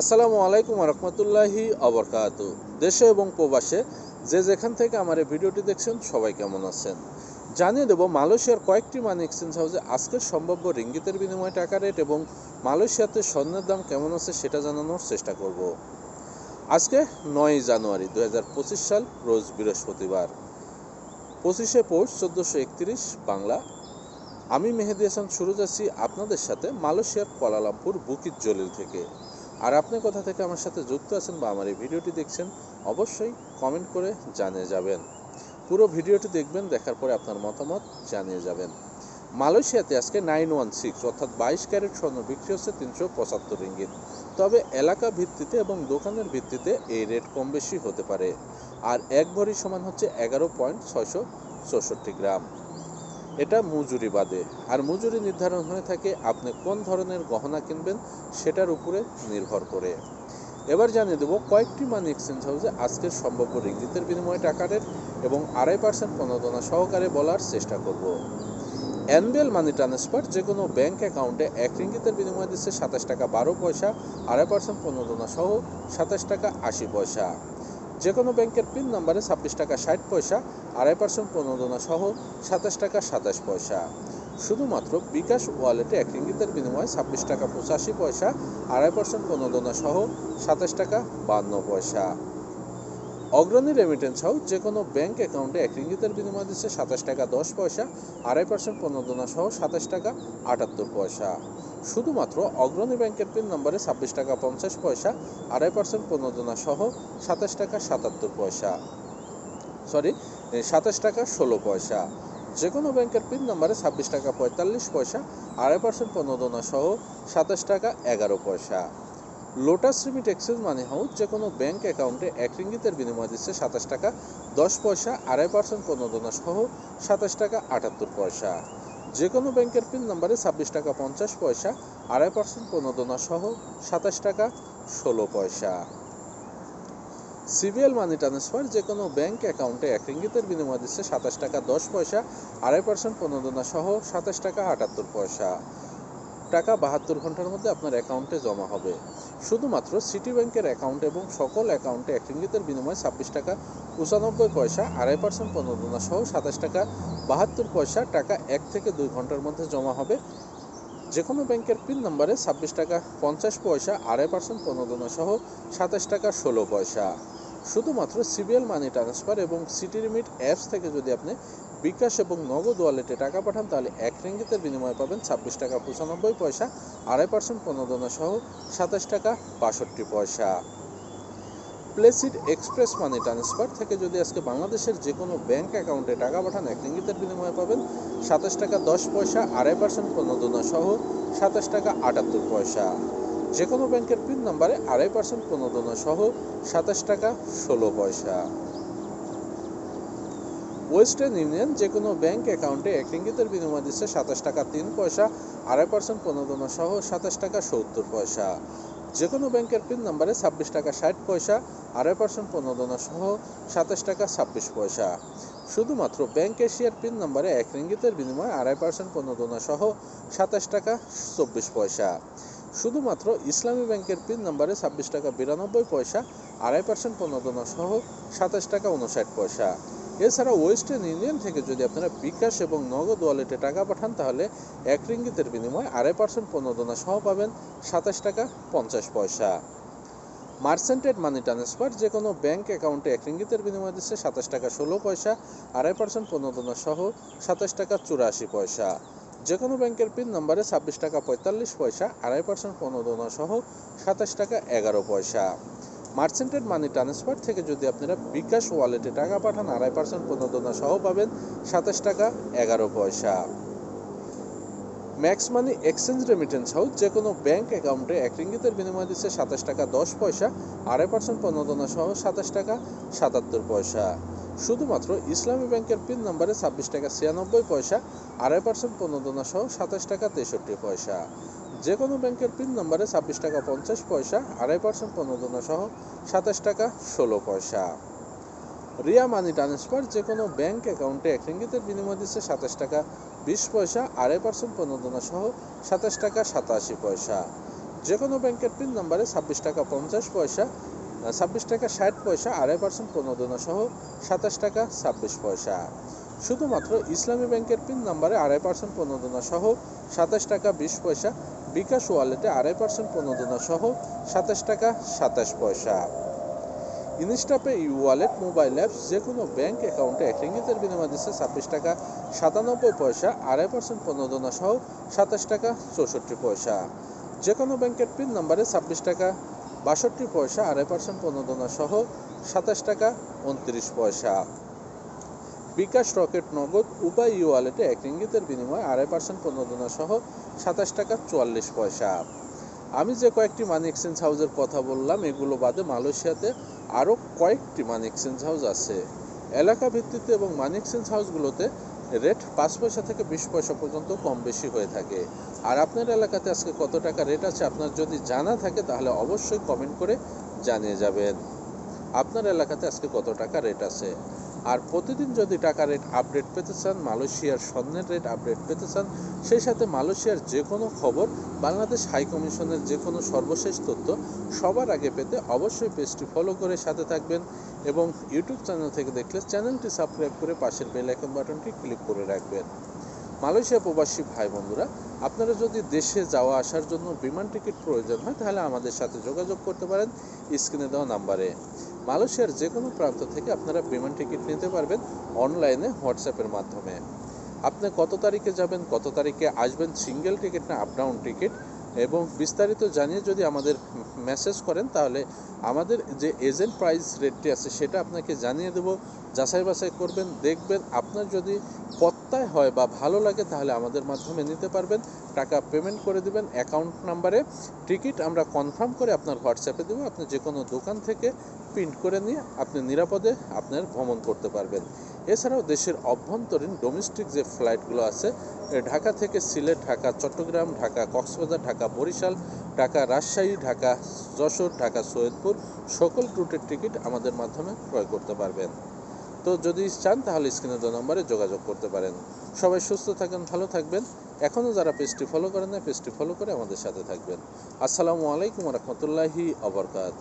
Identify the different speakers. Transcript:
Speaker 1: আসসালামু আলাইকুম রহমতুল্লাহি অবরকাত। দেশে এবং প্রবাসে যে যেখান থেকে আমার এই ভিডিওটি দেখছেন, সবাই কেমন আছেন? জানিয়ে দেব, মালয়েশিয়ার কয়েকটি মানি এক্সচেঞ্জ হাউসে আজকের সম্ভাব্য রিঙ্গিতের বিনিময়ে টাকা রেট এবং মালয়েশিয়াতে স্বর্ণের দাম কেমন আছে সেটা জানানোর চেষ্টা করব। আজকে নয় জানুয়ারি দু হাজার পঁচিশ সাল, রোজ বৃহস্পতিবার। পঁচিশে পৌষ চোদ্দোশো একত্রিশ, বাংলা। আমি মেহেদি হাসান সুরজ আছি আপনাদের সাথে মালয়েশিয়ার কোয়ালালামপুর বুকিত জলিল থেকে। আর আপনি কোথা থেকে আমার সাথে যুক্ত আছেন বা আমার এই ভিডিওটি দেখছেন, অবশ্যই কমেন্ট করে জানিয়ে যাবেন। পুরো ভিডিওটি দেখবেন, দেখার পরে আপনার মতামত জানিয়ে যাবেন। মালয়েশিয়াতে আজকে নাইন ওয়ান সিক্স অর্থাৎ বাইশ ক্যারেট স্বর্ণ বিক্রি হচ্ছে তিনশো পঁচাত্তর রিঙ্গিত। তবে এলাকা ভিত্তিতে এবং দোকানের ভিত্তিতে এই রেট কম বেশি হতে পারে। আর এক ভরি সমান হচ্ছে এগারো পয়েন্ট ছয়শো চৌষট্টি গ্রাম। এটা মজুরি বাদে। আর মজুরি নির্ধারণ হয়ে থাকে আপনি কোন ধরনের গহনা কিনবেন সেটার উপরে নির্ভর করে। এবার জানিয়ে দেবো কয়েকটি মানি এক্সচেঞ্জ হাউসে আজকের সম্ভাব্য রিঙ্গিতের বিনিময়ে টাকা রেট এবং আড়াই পার্সেন্ট প্রণোদনা সহকারে বলার চেষ্টা করব। অ্যানুয়াল মানি ট্রান্সফার যে কোনো ব্যাঙ্ক অ্যাকাউন্টে এক রিঙ্গিতের বিনিময়ে দিচ্ছে সাতাশ টাকা বারো পয়সা, আড়াই পার্সেন্ট প্রণোদনা সহ সাতাশ টাকা আশি পয়সা। যে কোনো ব্যাংকের পিন নম্বরে ছাব্বিশ টাকা ষাট পয়সা আড়াই পার্সেন্ট প্রণোদনা সহ সাতাশ টাকা সাতাশ পয়সা। শুধুমাত্র বিকাশ ওয়ালেটে এক রিঙ্গিতের বিনিময়ে ছাব্বিশ টাকা পঁচাশি পয়সা, আড়াই পার্সেন্ট প্রণোদনা সহ সাতাশ টাকা বান্ন পয়সা। অগ্রণী রেমিটেন্স হাউস যে কোনো ব্যাংক অ্যাকাউন্টে এক রিঙ্গিতের বিনিময় দিচ্ছে সাতাশ টাকা দশ পয়সা, আড়াই পার্সেন্ট প্রণোদনা সহ সাতাশ টাকা আটাত্তর পয়সা। শুধুমাত্র অগ্রণী ব্যাংকের পিন নম্বরে ছাব্বিশ টাকা পঞ্চাশ পয়সা, আড়াই পার্সেন্ট প্রণোদনা সহ সাতাশ টাকা সাতাত্তর পয়সা। সরি সাতাশ টাকা ষোলো পয়সা। যে কোনো ব্যাংকের পিন নম্বরে ছাব্বিশ টাকা পঁয়তাল্লিশ পয়সা, আড়াই পার্সেন্ট প্রণোদনা সহ সাতাশ টাকা এগারো পয়সা। Lotus remit exchange money house যে কোনো ব্যাংক অ্যাকাউন্টে এক রিঙ্গিতের বিনিময় দিচ্ছে সাতাশ টাকা, দশ পয়সা, আড়াই পার্সেন্ট প্রণোদনা সহ সাতাশ টাকা আটাত্তর পয়সা। যে কোনো ব্যাংকের পিন নম্বরে ছাব্বিশ টাকা পঞ্চাশ পয়সা, আড়াই পার্সেন্ট প্রণোদনা সহ সাতাশ টাকা ষোলো পয়সা। সিবিএল মানি ট্রান্সফার যে কোনো ব্যাংক অ্যাকাউন্টে এক রিঙ্গিতের বিনিময় দিচ্ছে সাতাশ টাকা দশ পয়সা, আড়াই পার্সেন্ট প্রণোদনা সহ সাতাশ টাকা আটাত্তর পয়সা। টাকা বাহাত্তর ঘণ্টার মধ্যে আপনার অ্যাকাউন্টে জমা হবে। শুধুমাত্র সিটি ব্যাংকের অ্যাকাউন্ট এবং সকল অ্যাকাউন্টে এক রিঙ্গিতের বিনিময়ে ছাব্বিশ টাকা পঁচানব্বই পয়সা, আড়াই পার্সেন্ট প্রণোদনা সহ সাতাশ টাকা বাহাত্তর পয়সা টাকা এক থেকে দুই ঘণ্টার মধ্যে জমা হবে। যে কোনো ব্যাংকের পিন নম্বরে ছাব্বিশ টাকা পঞ্চাশ পয়সা, আড়াই পার্সেন্ট প্রণোদনা সহ সাতাশ টাকা ষোলো পয়সা। শুধুমাত্র সিবিএল মানি ট্রান্সফার এবং সিটি লিমিট অ্যাপস থেকে যদি আপনি বিকাশ এবং নগদ ওয়ালেটে টাকা পাঠান, তাহলে এক রিঙ্গিতের বিনিময়ে পাবেন ছাব্বিশ টাকা পঁচানব্বই পয়সা, আড়াই পার্সেন্ট প্রণোদনা সহ সাতাশ টাকা বাষট্টি পয়সা। প্লেসিড এক্সপ্রেস মানি ট্রান্সফার থেকে যদি আজকে বাংলাদেশের যে কোনো ব্যাংক অ্যাকাউন্টে টাকা পাঠান, এক রিঙ্গিতের বিনিময়ে পাবেন সাতাশ টাকা দশ পয়সা, আড়াই পার্সেন্ট প্রণোদনা সহ সাতাশ টাকা আটাত্তর পয়সা। যে কোনো ব্যাংকের পিন নাম্বারে আড়াই পার্সেন্ট প্রণোদনা সহ সাতাশ টাকা ষোলো পয়সা। ওয়েস্টার্ন ইউনিয়ন যে কোনো ব্যাংক অ্যাকাউন্টে এক রিঙ্গিতের বিনিময় দিচ্ছে সাতাশ টাকা তিন পয়সা, আড়াই পার্সেন্ট প্রণোদনা সহ সাতাশ টাকা সত্তর পয়সা। যে কোনো ব্যাংকের পিন নাম্বারে ছাব্বিশ টাকা ষাট পয়সা, আড়াই পার্সেন্ট প্রণোদনা সহ সাতাশ টাকা ছাব্বিশ পয়সা। শুধুমাত্র ব্যাংক এশিয়ার পিন নাম্বারে এক রিঙ্গিতের বিনিময়ে আড়াই পার্সেন্ট প্রণোদনা সহ সাতাশ টাকা চব্বিশ পয়সা। শুধুমাত্র ইসলামী ব্যাংকের পিন নম্বরে ছাব্বিশ টাকা বিরানব্বই পয়সা, আড়াই পার্সেন্ট প্রণোদনা সহ সাতাশ টাকা উনষাট পয়সা। এছাড়া ওয়েস্টার্ন ইউনিয়ন থেকে যদি আপনারা বিকাশ এবং নগদ ওয়ালেটে টাকা পাঠান, তাহলে এক রিঙ্গিতের বিনিময়ে আড়াই পার্সেন্ট প্রণোদনা সহ পাবেন সাতাশ টাকা পঞ্চাশ পয়সা। মার্সেন্টেড মানি ট্রান্সফার যে কোনো ব্যাংক অ্যাকাউন্টে এক রিঙ্গিতের বিনিময় দিচ্ছে সাতাশ টাকা ষোলো পয়সা, আড়াই পার্সেন্ট প্রণোদনা সহ সাতাশ টাকা চুরাশি পয়সা। যে কোনো ব্যাংকের পিন নম্বরে ছাব্বিশ টাকা পঁয়তাল্লিশ পয়সা, আড়াই পার্সেন্ট প্রণোদনা সহ সাতাশ টাকা এগারো পয়সা। মার্চেন্টেড মানি ট্রান্সফার থেকে যদি আপনারা বিকাশ ওয়ালেটে টাকা পাঠান, আড়াই পার্সেন্ট প্রণোদনা সহ পাবেন সাতাশ টাকা এগারো পয়সা। Max money exchange remittance house যে কোনো ব্যাংক অ্যাকাউন্টে এক রিঙ্গিতের বিনিময় দিচ্ছে সাতাশ টাকা দশ পয়সা, আড়াই পার্সেন্ট প্রণোদনা সহ সাতাশ টাকা সাতাত্তর পয়সা। শুধুমাত্র ইসলামী ব্যাংকের পিন নম্বরে ছাব্বিশ টাকা ছিয়ানব্বই পয়সা, আড়াই পার্সেন্ট প্রণোদনা সহ সাতাশ টাকা তেষট্টি পয়সা। যে কোনো ব্যাংকের পিন নম্বরে ছাব্বিশ টাকা পঞ্চাশ পয়সা, আড়াই পার্সেন্ট প্রণোদনা সহ সাতাশ টাকা ষোলো পয়সা। রিয়া মানি ট্রান্সফার যে কোনো ব্যাংক অ্যাকাউন্টে এক রিঙ্গিতের বিনিময় দিচ্ছে সাতাশ টাকা বিশ পয়সা, আড়াই পার্সেন্ট প্রণোদনা সহ সাতাশ টাকা সাতাশি পয়সা। যে কোনো ব্যাংকের পিন নাম্বারে ছাব্বিশ টাকা পঞ্চাশ পয়সা ছাব্বিশ টাকা ষাট পয়সা, আড়াই পার্সেন্ট প্রণোদনা সহ সাতাশ টাকা ছাব্বিশ পয়সা। শুধুমাত্র ইসলামী ব্যাংকের পিন নাম্বারে আড়াই পার্সেন্ট প্রণোদনা সহ সাতাশ টাকা বিশ পয়সা, বিকাশ ওয়ালেটে আড়াই পার্সেন্ট প্রণোদনা সহ সাতাশ টাকা সাতাশ পয়সা। Instapay e wallet, mobile apps যে কোনো ব্যাংক অ্যাকাউন্টে এক রিঙ্গিতের বিনিময় দিচ্ছে ছাব্বিশ টাকা সাতানব্বই পয়সা, আড়াই পার্সেন্ট প্রণোদনা সহ সাতাশ টাকা চৌষট্টি পয়সা। যে কোনো ব্যাংকের পিন নাম্বারে ছাব্বিশ টাকা বাষট্টি পয়সা আড়াই পার্সেন্ট প্রণোদনা সহ সাতাশ টাকা উনত্রিশ পয়সা। বিকাশ রকেট নগদ উপায় ই ওয়ালেটে এক ইঙ্গিতের বিনিময়ে আড়াই পার্সেন্ট প্রণোদনা সহ সাতাশ টাকা চুয়াল্লিশ পয়সা। আমি যে কয়েকটি মানি এক্সচেঞ্জ হাউসের কথা বললাম, এগুলো বাদে মালয়েশিয়াতে আরও কয়েকটি মানি এক্সচেঞ্জ হাউস আছে। এলাকা ভিত্তিতে এবং মানি এক্সচেঞ্জ হাউসগুলোতে রেট পাঁচ পয়সা থেকে বিশ পয়সা পর্যন্ত কম বেশি হয়ে থাকে। আর আপনার এলাকাতে আজকে কত টাকা রেট আছে আপনার যদি জানা থাকে তাহলে অবশ্যই কমেন্ট করে জানিয়ে যাবেন। আপনার এলাকাতে আজকে কত টাকা রেট আছে? আর প্রতিদিন যদি টাকা রেট আপডেট পেতে চান, মালয়েশিয়ার স্বর্ণের রেট আপডেট পেতে চান, সেই সাথে মালয়েশিয়ার যে কোনো খবর, বাংলাদেশ হাই কমিশনের যে কোনো সর্বশেষ তথ্য সবার আগে পেতে অবশ্যই পেজটি ফলো করে সাথে থাকবেন এবং ইউটিউব চ্যানেল থেকে দেখলে চ্যানেলটি সাবস্ক্রাইব করে পাশের বেল আইকন বাটনটি ক্লিক করে রাখবেন। মালয়েশিয়া প্রবাসী ভাই বন্ধুরা, আপনারা যদি দেশে যাওয়া আসার জন্য বিমান টিকিট প্রয়োজন হয়, তাহলে আমাদের সাথে যোগাযোগ করতে পারেন। স্ক্রিনে দেওয়া নাম্বারে মালয়েশিয়ার যে কোনো প্রান্ত থেকে আপনারা বিমান টিকিট নিতে পারবেন অনলাইনে হোয়াটসঅ্যাপের মাধ্যমে। আপনি কত তারিখে যাবেন, কত তারিখে আসবেন, সিঙ্গেল টিকিট না আপ ডাউন টিকিট? এবং বিস্তারিত জানিয়ে যদি আমাদের মেসেজ করেন, তাহলে আমাদের যে এজেন্ট প্রাইস রেটটি আছে, সেটা আপনাকে জানিয়ে দেব, যাচাই বাছাই করবেন, দেখবেন আপনার যদি পত্তায় হয় বা ভালো লাগে, তাহলে আমাদের মাধ্যমে নিতে পারবেন। টাকা পেমেন্ট করে দিবেন অ্যাকাউন্ট নাম্বারে টিকিট আমরা কনফার্ম করে আপনার হোয়াটসঅ্যাপে দেবো, আপনি যে কোনো দোকান থেকে প্রিন্ট করে নিয়ে আপনি নিরাপদে আপনার ভ্রমণ করতে পারবেন। এছাড়াও দেশের অভ্যন্তরীণ ডোমেস্টিক যে ফ্লাইটগুলো আছে ঢাকা থেকে সিলেট, ঢাকা, চট্টগ্রাম, ঢাকা, কক্সবাজার, ঢাকা, বরিশাল ঢাকা রাজশাহী, ঢাকা যশোর, ঢাকা সৈয়দপুর সকল রুটের টিকিট আমাদের মাধ্যমে ক্রয় করতে পারবেন। তো যদি চান তাহলে স্ক্রিনে দু নম্বরে যোগাযোগ করতে পারেন। সবাই সুস্থ থাকেন, ভালো থাকবেন। এখনও যারা পেজটি ফলো করেন না পেজটি ফলো করে আমাদের সাথে থাকবেন। আসসালামু আলাইকুম রহমতুল্লাহি আবরকাত